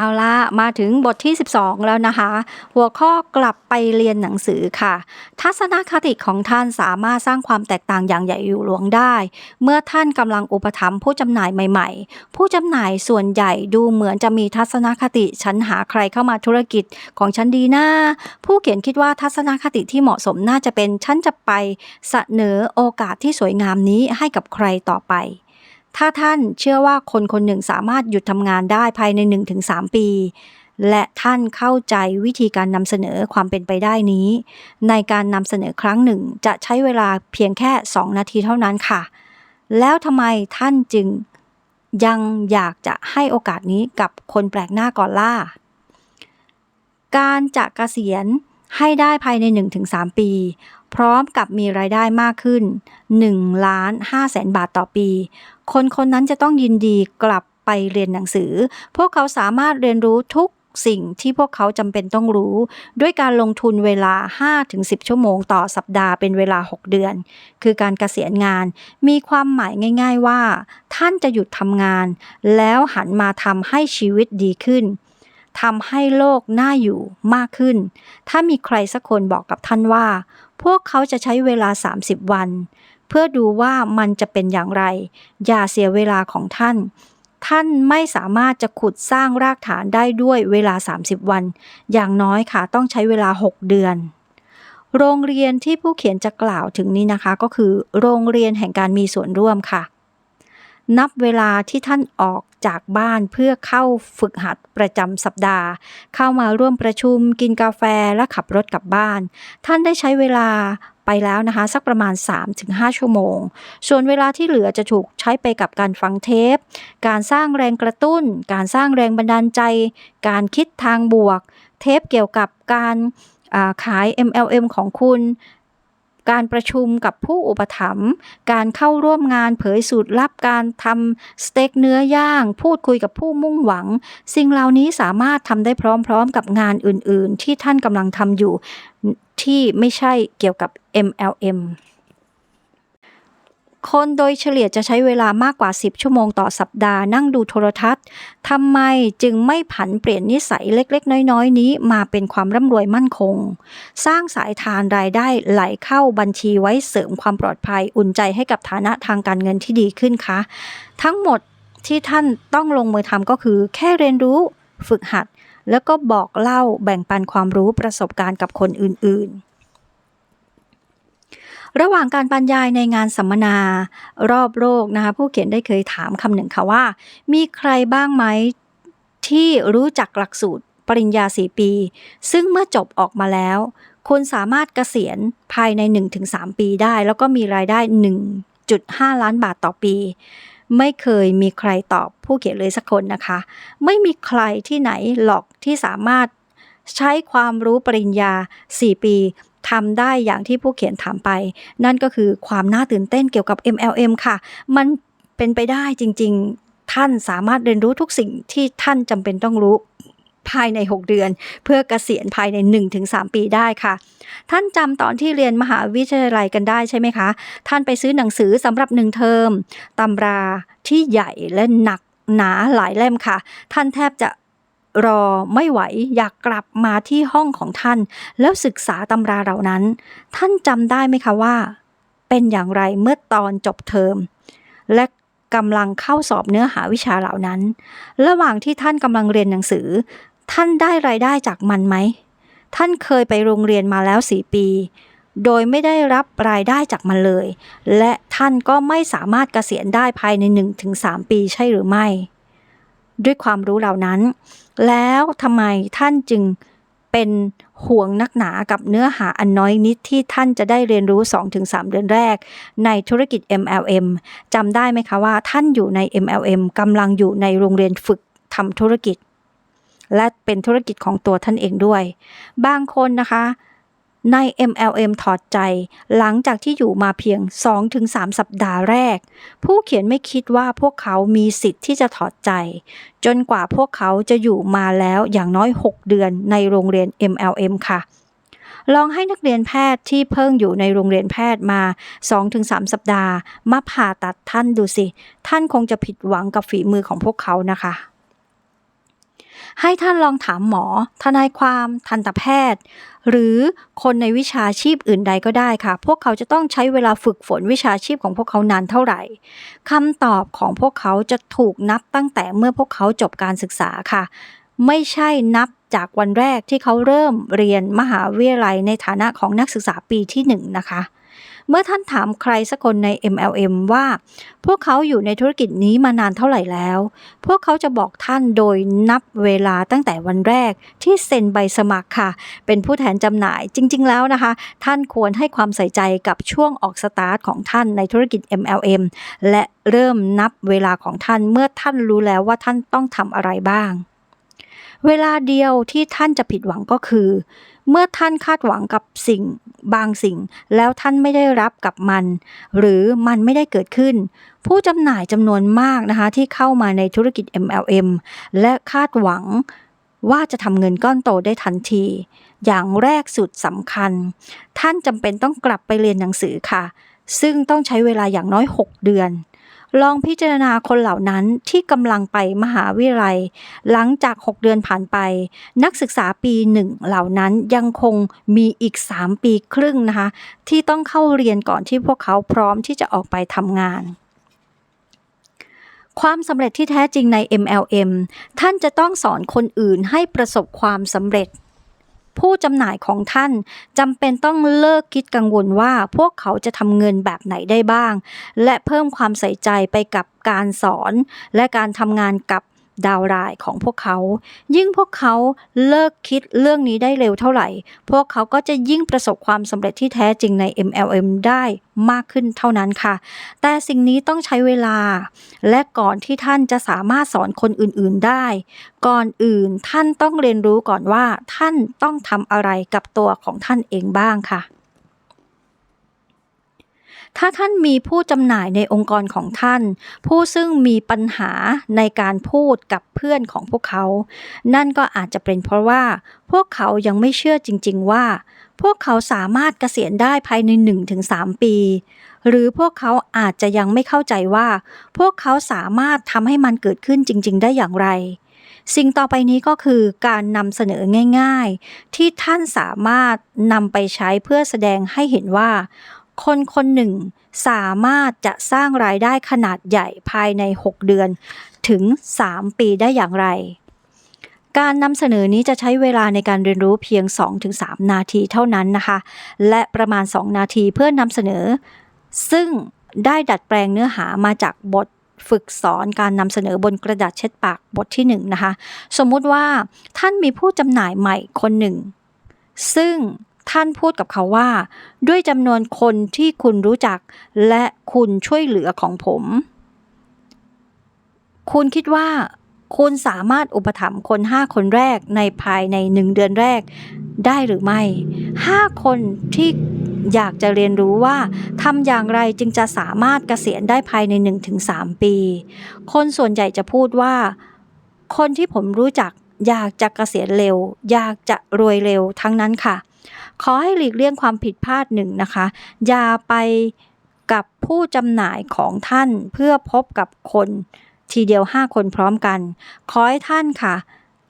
เอาละมาถึงบทที่ 12 แล้วนะคะ หัวข้อกลับไปเรียนหนังสือค่ะ ทัศนคติของท่านสามารถสร้างความแตกต่างอย่างใหญ่อยู่หลวงได้ เมื่อท่านกำลังอุปถัมภ์ผู้จำหน่ายใหม่ ๆ ผู้จำหน่ายส่วนใหญ่ดูเหมือนจะมีทัศนคติฉันหาใครเข้ามาธุรกิจของฉันดีหนะผู้เขียนคิดว่าทัศนคติที่เหมาะสมน่าจะเป็นฉันจะไปเสนอโอกาสที่สวยงามนี้ให้กับใครต่อไป ถ้าท่านเชื่อว่าคนคนหนึ่งสามารถหยุดทำงานได้ภายใน 1-3 ปี และท่านเข้าใจวิธีการนำเสนอความเป็นไปได้นี้ ในการนำเสนอครั้งหนึ่งจะใช้เวลาเพียงแค่ 2 นาทีเท่านั้นค่ะ แล้วทำไมท่านจึงยังอยากจะให้โอกาสนี้กับคนแปลกหน้าก่อนล่ะการจะเกษียณให้ได้ภายใน 1-3 ปี พร้อมกับมีรายได้มากขึ้น1ล้าน5แสนบาทต่อปี คนคนนั้นจะต้องยินดีกลับไปเรียนหนังสือ พวกเขาสามารถเรียนรู้ทุกสิ่งที่พวกเขาจำเป็นต้องรู้ ด้วยการลงทุนเวลา 5-10 ชั่วโมงต่อสัปดาห์เป็นเวลา 6 เดือน คือการเกษียณงาน มีความหมายง่าย ๆว่า ท่านจะหยุดทำงาน แล้วหันมาทำให้ชีวิตดีขึ้นทำให้โลกน่าอยู่มากขึ้น ถ้ามีใครสักคนบอกกับท่านว่า พวกเขาจะใช้เวลา 30 วัน เพื่อดูว่ามันจะเป็นอย่างไร อย่าเสียเวลาของท่าน ท่านไม่สามารถจะขุดสร้างรากฐานได้ด้วยเวลา 30 วัน อย่างน้อยค่ะต้องใช้เวลา 6 เดือน โรงเรียนที่ผู้เขียนจะกล่าวถึงนี้นะคะ ก็คือโรงเรียนแห่งการมีส่วนร่วมค่ะ นับเวลาที่ท่านออกจากบ้านเพื่อเข้าฝึกหัดประจำสัปดาห์ เข้ามาร่วมประชุมกินกาแฟและขับรถกลับบ้าน ท่านได้ใช้เวลา ไปแล้วนะคะ สักประมาณ 3-5 ชั่วโมง ส่วนเวลาที่เหลือจะถูกใช้ไปกับการฟังเทป การสร้างแรงกระตุ้น การสร้างแรงบันดาลใจ การคิดทางบวก เทปเกี่ยวกับการขาย MLM ของคุณการประชุมกับผู้อุปถัมภ์ การเข้าร่วมงานเผยสูตรลับการทำสเต็กเนื้อย่าง พูดคุยกับผู้มุ่งหวัง สิ่งเหล่านี้สามารถทำได้พร้อมๆ กับงานอื่นๆ ที่ท่านกำลังทำอยู่ที่ไม่ใช่เกี่ยวกับ MLM คนโดยเฉลี่ยจะใช้เวลามากกว่า 10 ชั่วโมงต่อสัปดาห์นั่งดูโทรทัศน์ทำไมจึงไม่ผันเปลี่ยนนิสัยเล็กๆ น้อยๆ นี้มาเป็นความร่ำรวยมั่นคง สร้างสายทานรายได้ไหลเข้าบัญชีไว้เสริมความปลอดภัยอุ่นใจให้กับฐานะทางการเงินที่ดีขึ้นคะ ทั้งหมดที่ท่านต้องลงมือทำก็คือ แค่เรียนรู้ ฝึกหัด แล้วก็บอกเล่าแบ่งปันความรู้ประสบการณ์กับคนอื่นๆ ระหว่างการบรรยายในงานสัมมนารอบโลกนะคะผู้เขียนได้เคยถามคำหนึ่งค่ะว่า มีใครบ้างไหมที่รู้จักหลักสูตรปริญญา 4 ปี ซึ่งเมื่อจบออกมาแล้ว คุณสามารถเกษียณภายใน 1-3 ปีได้ แล้วก็มีรายได้ 1.5 ล้านบาทต่อปี ไม่เคยมีใครตอบผู้เขียนเลยสักคนนะคะ ไม่มีใครที่ไหนหรอกที่สามารถใช้ความรู้ปริญญา 4 ปี ทำได้อย่างที่ผู้เขียนถามไป นั่นก็คือความน่าตื่นเต้นเกี่ยวกับ MLM ค่ะ มันเป็นไปได้จริง ๆ ท่านสามารถเรียนรู้ทุกสิ่งที่ท่านจำเป็นต้องรู้ภายใน 6 เดือน เพื่อเกษียณภายใน 1-3 ปีได้ค่ะ ท่านจำตอนที่เรียนมหาวิทยาลัยกันได้ใช่ไหมคะ ท่านไปซื้อหนังสือสำหรับหนึ่งเทอมตำราที่ใหญ่และหนักหนาหลายเล่มค่ะ ท่านแทบจะ รอไม่ไหวอยากกลับมาที่ห้องของท่าน แล้วศึกษาตำราเหล่านั้น ท่านจำได้ไหมคะว่า เป็นอย่างไรเมื่อตอนจบเทอม และกำลังเข้าสอบเนื้อหาวิชาเหล่านั้น ระหว่างที่ท่านกำลังเรียนหนังสือ ท่านได้รายได้จากมันไหม ท่านเคยไปโรงเรียนมาแล้วสี่ปี โดยไม่ได้รับรายได้จากมันเลย และท่านก็ไม่สามารถเกษียณได้ภายใน 1-3 ปีใช่หรือไม่ ด้วยความรู้เหล่านั้น แล้วทำไมท่านจึงเป็นห่วงนักหนากับเนื้อหาอันน้อยนิดที่ท่านจะได้เรียนรู้ 2-3 เดือนแรก ในธุรกิจ MLM จำได้ไหมคะว่าท่านอยู่ใน MLM กำลังอยู่ในโรงเรียนฝึกทำธุรกิจ และเป็นธุรกิจของตัวท่านเองด้วย บางคนนะคะ ใน MLM ถอดใจ หลังจากที่อยู่มาเพียง 2-3 สัปดาห์แรก ผู้เขียนไม่คิดว่าพวกเขามีสิทธิ์ที่จะถอดใจ จนกว่าพวกเขาจะอยู่มาแล้วอย่างน้อย 6 เดือนในโรงเรียน MLM ค่ะ ลองให้นักเรียนแพทย์ที่เพิ่งอยู่ในโรงเรียนแพทย์มา 2-3 สัปดาห์ มาผ่าตัดท่านดูสิ ท่านคงจะผิดหวังกับฝีมือของพวกเขานะคะ ให้ท่านลองถามหมอ ทนายความ ทันตแพทย์ หรือคนในวิชาชีพอื่นใดก็ได้ค่ะ พวกเขาจะต้องใช้เวลาฝึกฝนวิชาชีพของพวกเขานานเท่าไหร่คำตอบของพวกเขาจะถูกนับตั้งแต่เมื่อพวกเขาจบการศึกษาค่ะ ไม่ใช่นับจากวันแรกที่เขาเริ่มเรียนมหาวิทยาลัยในฐานะของนักศึกษาปีที่หนึ่งนะคะ เมื่อท่านถามใครสักคนใน MLM ว่า พวกเขาอยู่ในธุรกิจนี้มานานเท่าไหร่แล้ว พวกเขาจะบอกท่านโดยนับเวลาตั้งแต่วันแรกที่เซ็นใบสมัครค่ะ เป็นผู้แทนจำหน่ายจริง ๆ แล้วนะคะ ท่านควรให้ความใส่ใจกับช่วงออกสตาร์ทของท่านในธุรกิจ MLM และเริ่มนับเวลาของท่านเมื่อท่านรู้แล้วว่าท่านต้องทำอะไรบ้าง เวลาเดียวที่ท่านจะผิดหวังก็คือ เมื่อท่านคาดหวังกับสิ่งบางสิ่ง แล้วท่านไม่ได้รับกับมัน หรือมันไม่ได้เกิดขึ้น ผู้จำหน่ายจำนวนมากนะคะที่เข้ามาในธุรกิจ MLM และคาดหวังว่าจะทำเงินก้อนโตได้ทันที อย่างแรกสุดสำคัญ ท่านจำเป็นต้องกลับไปเรียนหนังสือค่ะ ซึ่งต้องใช้เวลาอย่างน้อย 6 เดือน ลองพิจารณาคนเหล่านั้นที่กำลังไปมหาวิทยาลัย หลังจาก 6 เดือนผ่านไป นักศึกษาปีหนึ่งเหล่านั้นยังคงมีอีก 3 ปีครึ่งนะคะ ที่ต้องเข้าเรียนก่อนที่พวกเขาพร้อมที่จะออกไปทำงานความสำเร็จที่แท้จริงใน MLM ท่านจะต้องสอนคนอื่นให้ประสบความสำเร็จ ผู้จำหน่ายของท่านจำเป็นต้องเลิกคิดกังวลว่าพวกเขาจะทำเงินแบบไหนได้บ้าง และเพิ่มความใส่ใจไปกับการสอน และการทำงานกับ ดาวรายของพวกเขา ยิ่งพวกเขาเลิกคิดเรื่องนี้ได้เร็วเท่าไหร่ พวกเขาก็จะยิ่งประสบความสำเร็จที่แท้จริงใน MLM ได้มากขึ้นเท่านั้นค่ะ แต่สิ่งนี้ต้องใช้เวลา และก่อนที่ท่านจะสามารถสอนคนอื่นๆได้ ก่อนอื่นท่านต้องเรียนรู้ก่อนว่าท่านต้องทำอะไรกับตัวของท่านเองบ้างค่ะ ถ้าท่านมีผู้จำหน่ายในองค์กรของท่าน ผู้ซึ่งมีปัญหาในการพูดกับเพื่อนของพวกเขา นั่นก็อาจจะเป็นเพราะว่า พวกเขายังไม่เชื่อจริง ๆ ว่า พวกเขาสามารถเกษียณได้ภายใน 1-3 ปี หรือพวกเขาอาจจะยังไม่เข้าใจว่า พวกเขาสามารถทำให้มันเกิดขึ้นจริง ๆ ได้อย่างไรสิ่งต่อไปนี้ก็คือการนำเสนอง่าย ๆ ที่ท่านสามารถนำไปใช้เพื่อแสดงให้เห็นว่า คนคนหนึ่งสามารถจะสร้างรายได้ขนาดใหญ่ภายใน 6 เดือนถึง 3 ปีได้อย่างไร การนำเสนอนี้จะใช้เวลาในการเรียนรู้เพียง 2-3 นาทีเท่านั้นนะคะ และประมาณ 2 นาทีเพื่อนำเสนอ ซึ่งได้ดัดแปลงเนื้อหามาจากบทฝึกสอนการนำเสนอบนกระดาษเช็ดปากบทที่1นะคะ สมมุติว่าท่านมีผู้จำหน่ายใหม่คนหนึ่ง ซึ่ง ท่านพูดกับเขาว่า ด้วยจำนวนคนที่คุณรู้จัก และคุณช่วยเหลือของผม คุณคิดว่า คุณสามารถอุปถัมภ์คน5คนแรกในภายใน1เดือนแรกได้หรือไม่5คนที่อยากจะเรียนรู้ว่าทำอย่างไรจึงจะสามารถเกษียณได้ภายใน 1-3 ปี คนส่วนใหญ่จะพูดว่า คนที่ผมรู้จักอยากจะเกษียณเร็ว อยากจะรวยเร็วทั้งนั้นค่ะ ขอให้หลีกเลี่ยงความผิดพลาดหนึ่งนะคะ อย่าไปกับผู้จำหน่ายของท่านเพื่อพบกับคนทีเดียว 5 คนพร้อมกัน ขอให้ท่านค่ะ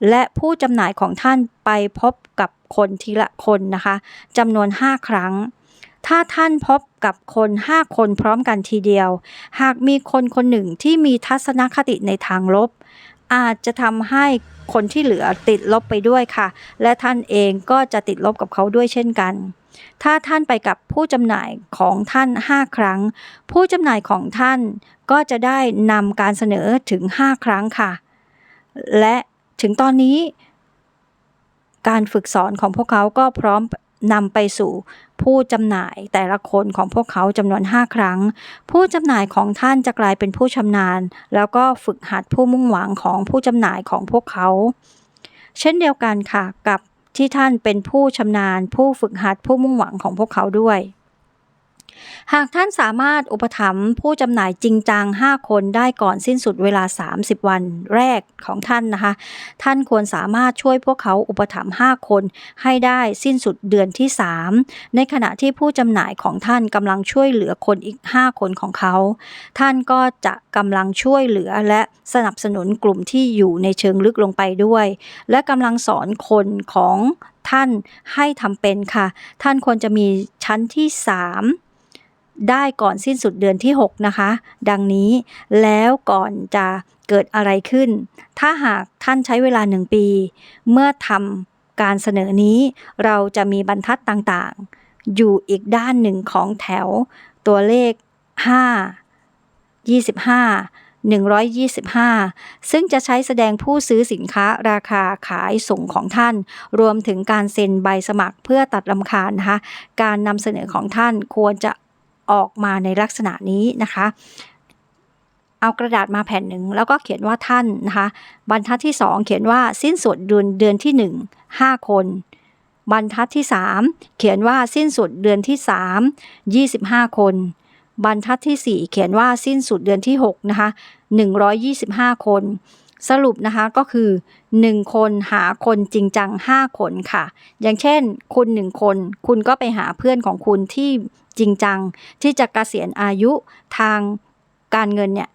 และผู้จำหน่ายของท่านไปพบกับคนทีละคนนะคะจำนวน 5 ครั้ง ถ้าท่านพบกับคน 5 คนพร้อมกันทีเดียว หากมีคนคนหนึ่งที่มีทัศนคติในทางลบ อาจจะทำให้คนที่เหลือติดลบไปด้วยค่ะ และท่านเองก็จะติดลบกับเขาด้วยเช่นกัน ถ้าท่านไปกับผู้จำหน่ายของท่าน 5 ครั้ง ผู้จำหน่ายของท่านก็จะได้นำการเสนอถึง 5 ครั้งค่ะ และถึงตอนนี้ การฝึกสอนของพวกเขาก็พร้อม นำไปสู่ผู้จำหน่ายแต่ละคนของพวกเขาจำนวน 5 ครั้ง ผู้จำหน่ายของท่านจะกลายเป็นผู้ชำนาญ แล้วก็ฝึกหัดผู้มุ่งหวังของผู้จำหน่ายของพวกเขา เช่นเดียวกันค่ะกับที่ท่านเป็นผู้ชำนาญ ผู้ฝึกหัดผู้มุ่งหวังของพวกเขาด้วย หากท่านสามารถอุปถัมภ์ผู้จำหน่ายจริงจัง 5 คนได้ก่อนสิ้นสุดเวลา 30 วันแรกของท่านนะคะ ท่านควรสามารถช่วยพวกเขาอุปถัมภ์5คนให้ได้สิ้นสุดเดือนที่ 3 ในขณะที่ผู้จำหน่ายของท่านกำลังช่วยเหลือคนอีก 5 คนของเขา ท่านก็จะกำลังช่วยเหลือและสนับสนุนกลุ่มที่อยู่ในเชิงลึกลงไปด้วย และกำลังสอนคนของท่านให้ทำเป็นค่ะ ท่านควรจะมีชั้นที่ 3 ได้ก่อนสิ้นสุดเดือนที่ 6 นะคะ ดังนี้แล้วก่อนจะเกิดอะไรขึ้น ถ้าหากท่านใช้เวลา 1 ปี เมื่อทำการเสนอนี้ เราจะมีบรรทัดต่างๆ อยู่อีกด้านหนึ่งของแถว ตัวเลข 5 25 125 ซึ่งจะใช้แสดงผู้ซื้อสินค้าราคาขายส่งของท่าน รวมถึงการเซ็นใบสมัครเพื่อตัดลำคาญนะคะ การนำเสนอของท่านควรจะ ออกมาในลักษณะนี้นะคะ เอากระดาษมาแผ่นหนึ่งแล้วก็เขียนว่าท่านนะคะ บรรทัดที่ 2 เขียนว่าสิ้นสุดเดือนเดือนที่ 1 5 คน บรรทัดที่ 3 เขียนว่าสิ้นสุดเดือนที่ 3 25 คน บรรทัดที่ 4 เขียนว่าสิ้นสุดเดือนที่6นะคะ125 คน สรุปนะคะก็คือ 1 คนหาคนจริงจัง 5 คนค่ะ อย่างเช่น คุณ 1 คน คุณก็ไปหาเพื่อนของคุณที่จริงจัง ที่จะกะเกษียณอายุทางการเงินเนี่ย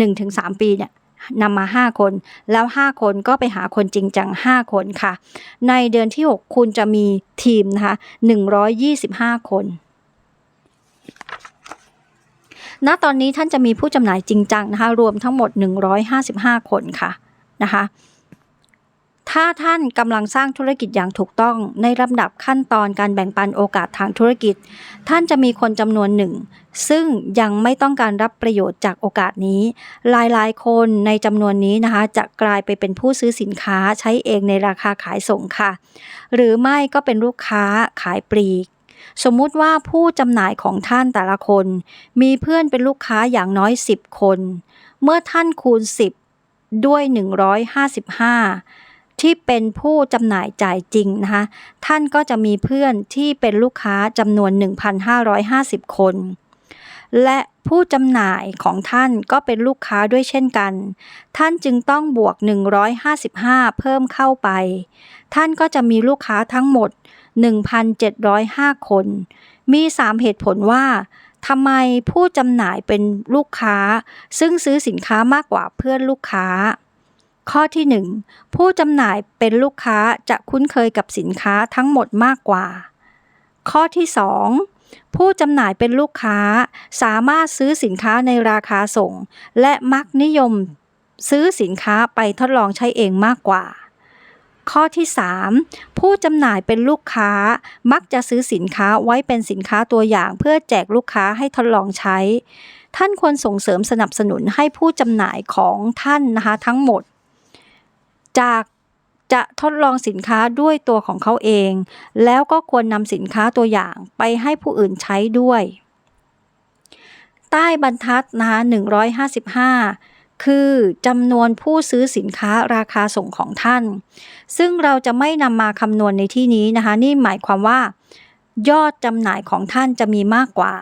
1-3ปีเนี่ยนำมา 5 คน แล้ว 5 คนก็ไปหาคนจริงจัง 5 คนค่ะ ในเดือนที่ 6 คุณจะมีทีมนะคะ125 คน ณตอนนี้ท่านจะมีผู้จำหน่ายจริงจังนะคะรวมทั้งหมด 155 คนค่ะนะคะถ้าท่านกำลังสร้างธุรกิจอย่างถูกต้องในลำดับขั้นตอนการแบ่งปันโอกาสทางธุรกิจ ท่านจะมีคนจำนวนหนึ่ง ซึ่งยังไม่ต้องการรับประโยชน์จากโอกาสนี้ หลายๆ คนในจำนวนนี้นะคะ จะกลายไปเป็นผู้ซื้อสินค้าใช้เองในราคาขายส่งค่ะ หรือไม่ก็เป็นลูกค้าขายปลีก สมมุติว่าผู้จำหน่ายของท่านแต่ละคน มีเพื่อนเป็นลูกค้าอย่างน้อย 10 คน เมื่อท่านคูณ 10 ด้วย 155 ที่เป็นผู้จำหน่ายจ่ายจริงนะคะท่านก็จะมีเพื่อนที่เป็นลูกค้าจำนวน 1,550 คน และผู้จำหน่ายของท่านก็เป็นลูกค้าด้วยเช่นกัน ท่านจึงต้องบวก 155 เพิ่มเข้าไป ท่านก็จะมีลูกค้าทั้งหมด 1,705 คน มี 3 เหตุผลว่าทำไมผู้จำหน่ายเป็นลูกค้า ซึ่งซื้อสินค้ามากกว่าเพื่อนลูกค้า ข้อที่ 1 ผู้จำหน่ายเป็นลูกค้าจะคุ้นเคยกับสินค้าทั้งหมดมากกว่า ข้อที่ 2 ผู้จำหน่ายเป็นลูกค้าสามารถซื้อสินค้าในราคาส่ง และมักนิยมซื้อสินค้าไปทดลองใช้เองมากกว่า ข้อที่ 3 ผู้จำหน่ายเป็นลูกค้ามักจะซื้อสินค้าไว้เป็นสินค้าตัวอย่างเพื่อแจกลูกค้าให้ทดลองใช้ ท่านควรส่งเสริมสนับสนุนให้ผู้จำหน่ายของท่านนะคะทั้งหมด จากจะทดลองสินค้าด้วยตัวของเขาเอง แล้วก็ควรนำสินค้าตัวอย่างไปให้ผู้อื่นใช้ด้วย ใต้บรรทัดนะคะ155 คือจำนวนผู้ซื้อสินค้าราคาส่งของท่าน ซึ่งเราจะไม่นำมาคำนวณในที่นี้นะคะ นี่หมายความว่า ยอดจำหน่ายของท่านจะมีมากกว่า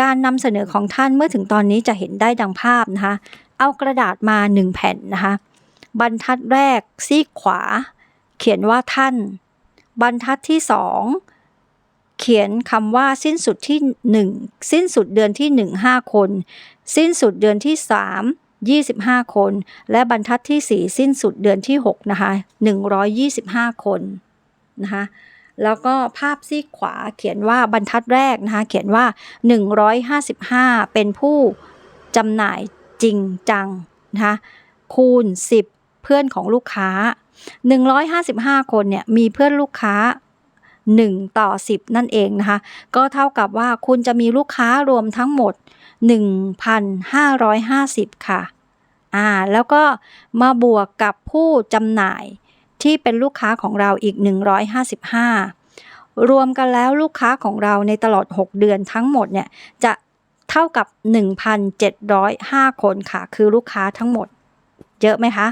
การนำเสนอของท่านเมื่อถึงตอนนี้จะเห็นได้ดังภาพนะคะ เอากระดาษมา 1 แผ่นนะคะ บรรทัดแรกซีกขวา เขียนว่าท่าน บรรทัดที่ 2 เขียนคำว่าสิ้นสุดที่ 1 สิ้นสุดเดือนที่ 1 5 คน สิ้นสุดเดือนที่ 3 25 คน และบรรทัดที่ 4 สิ้นสุดเดือนที่ 6 นะคะ 125 คนนะคะแล้วก็ภาพซีกขวาเขียนว่าบรรทัดแรกนะคะ เขียนว่า 155 เป็นผู้จำหน่ายจริงจังนะคะคูณ 10 เพื่อนของลูกค้า 155 คนเนี่ยมีเพื่อนลูกค้า 1 ต่อ 10 นั่นเองนะคะ ก็เท่ากับว่าคุณจะมีลูกค้ารวมทั้งหมด 1,550 ค่ะ อ่าแล้วก็มาบวกกับผู้จำหน่ายที่เป็นลูกค้าของเราอีก 155 รวมกันแล้วลูกค้าของเราในตลอด 6 เดือนทั้งหมดเนี่ยจะเท่ากับ 1,705 คนค่ะ คือลูกค้าทั้งหมด เยอะไหมคะ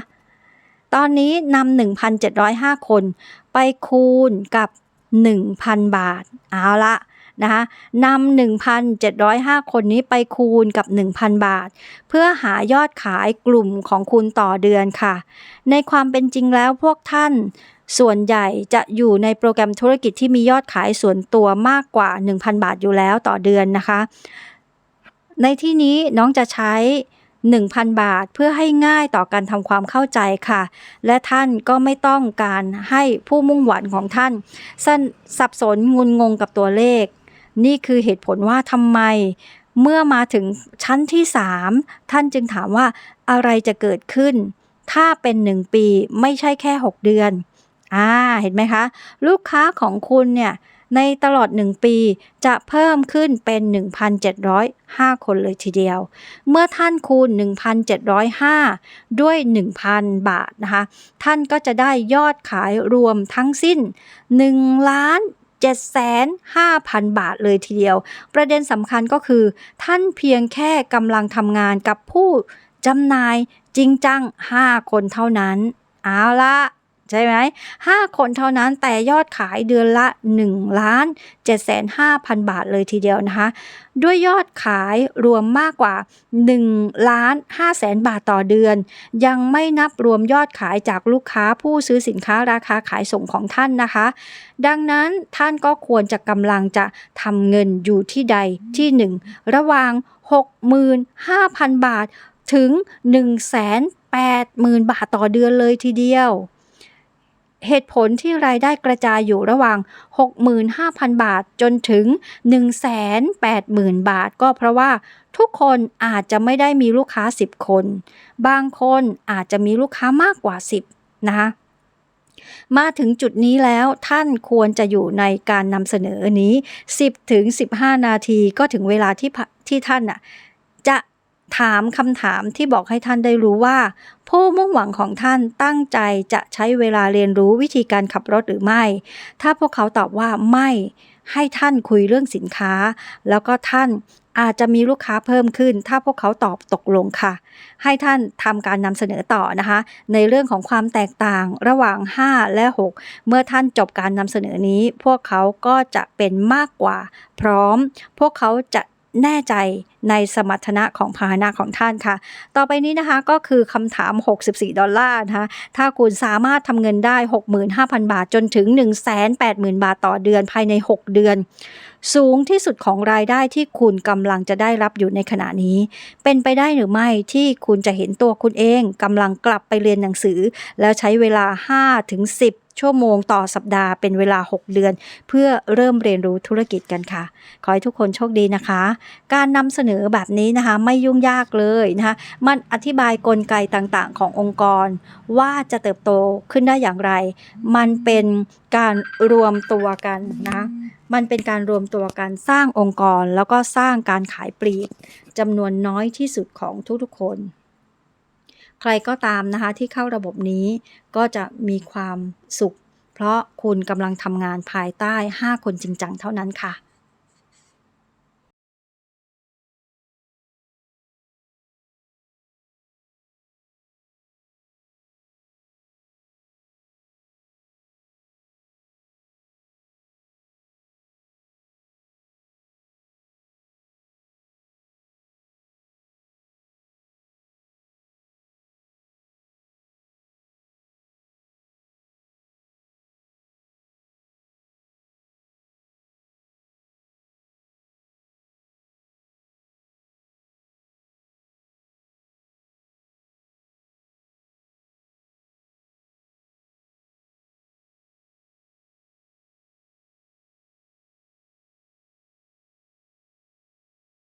ตอนนี้นำ1,705 คนไปคูณกับ 1,000 บาท เอาละ นะคะนำ1,705 คนนี้ไปคูณกับ 1,000 บาท เพื่อหายอดขายกลุ่มของคุณต่อเดือนค่ะ ในความเป็นจริงแล้วพวกท่านส่วนใหญ่จะอยู่ในโปรแกรมธุรกิจที่มียอดขายส่วนตัวมากกว่า 1,000 บาทอยู่แล้วต่อเดือนนะคะ ในที่นี้น้องจะใช้ 1,000 บาทเพื่อให้ง่ายต่อการทำความเข้าใจค่ะ และท่านก็ไม่ต้องการให้ผู้มุ่งหวังของท่านสันสับสนงุนงงกับตัวเลข นี่คือเหตุผลว่าทำไมเมื่อมาถึงชั้นที่ 3 ท่านจึงถามว่าอะไรจะเกิดขึ้น ถ้าเป็น 1 ปีไม่ใช่แค่ 6 เดือน อ่า เห็นไหมคะ ลูกค้าของคุณเนี่ย ในตลอด 1 ปีจะเพิ่มขึ้นเป็น 1,705 คนเลยทีเดียว เมื่อท่านคูณ 1,705 ด้วย 1,000 บาทนะคะ ท่านก็จะได้ยอดขายรวมทั้งสิ้น1ล้าน 75,000 บาทเลยทีเดียว ประเด็นสำคัญก็คือ ท่านเพียงแค่กำลังทำงานกับผู้จำหน่ายจริงจัง 5 คนเท่านั้น เอาละ ใช่ไหมห้าคนเท่านั้นแต่ยอดขายเดือนละ1ล้าน7,500,000 บาทเลยทีเดียวนะคะ ด้วยยอดขายรวมมากกว่า1ล้าน5แสนบาทต่อเดือน ยังไม่นับรวมยอดขายจากลูกค้าผู้ซื้อสินค้าราคาขายส่งของท่านนะคะ ดังนั้นท่านก็ควรจะกำลังจะทำเงินอยู่ที่ใดที่ 1 ระหว่าง 65,000 บาทถึง 180,000 บาทต่อเดือนเลยทีเดียว เหตุผลที่รายได้กระจายอยู่ระหว่าง 65,000 บาทจนถึง 180,000 บาท ก็เพราะว่าทุกคนอาจจะไม่ได้มีลูกค้า 10 คน บางคนอาจจะมีลูกค้ามากกว่า 10 นะคะมาถึงจุดนี้แล้วท่านควรจะอยู่ในการนำเสนอนี้ 10ถึง15 นาทีก็ถึงเวลาที่ที่ท่านน่ะจะ ถามคำถามที่บอกให้ท่านได้รู้ว่า ผู้มุ่งหวังของท่านตั้งใจจะใช้เวลาเรียนรู้วิธีการขับรถหรือไม่ ถ้าพวกเขาตอบว่าไม่ให้ท่านคุยเรื่องสินค้า แล้วก็ท่านอาจจะมีลูกค้าเพิ่มขึ้น ถ้าพวกเขาตอบตกลงค่ะ ให้ท่านทำการนำเสนอต่อนะคะ ในเรื่องของความแตกต่างระหว่าง 5 และ 6 เมื่อท่านจบการนำเสนอนี้ พวกเขาก็จะเป็นมากกว่า พร้อม พวกเขาจะ แน่ใจในสมรรถนะของพาหนะของท่านค่ะ ต่อไปนี้นะคะก็คือคำถาม 64 ดอลลาร์นะคะถ้าคุณสามารถทำเงินได้ 65,000 บาทจนถึง 180,000 บาทต่อเดือนภายใน 6 เดือน สูงที่สุดของรายได้ที่คุณกำลังจะได้รับอยู่ในขณะนี้ เป็นไปได้หรือไม่ที่คุณจะเห็นตัวคุณเองกำลังกลับไปเรียนหนังสือ แล้วใช้เวลา 5-10 ชั่วโมงต่อสัปดาห์เป็นเวลา 6 เดือน เพื่อเริ่มเรียนรู้ธุรกิจกันค่ะ ขอให้ทุกคนโชคดีนะคะ การนำเสนอแบบนี้นะคะไม่ยุ่งยากเลยนะคะมันอธิบายกลไกต่างๆ ขององค์กร ว่าจะเติบโตขึ้นได้อย่างไร มันเป็นการรวมตัวกันนะมันเป็นการรวมตัวกันสร้างองค์กร แล้วก็สร้างการขายปลีกจำนวนน้อยที่สุดของทุกๆคน รก็ตามนะคะที่เข้าระบบนี้ก็จะมีความสุข เพราะคุณกำลังทำงานภายใต้ 5 คนจริงจังเท่านั้นค่ะ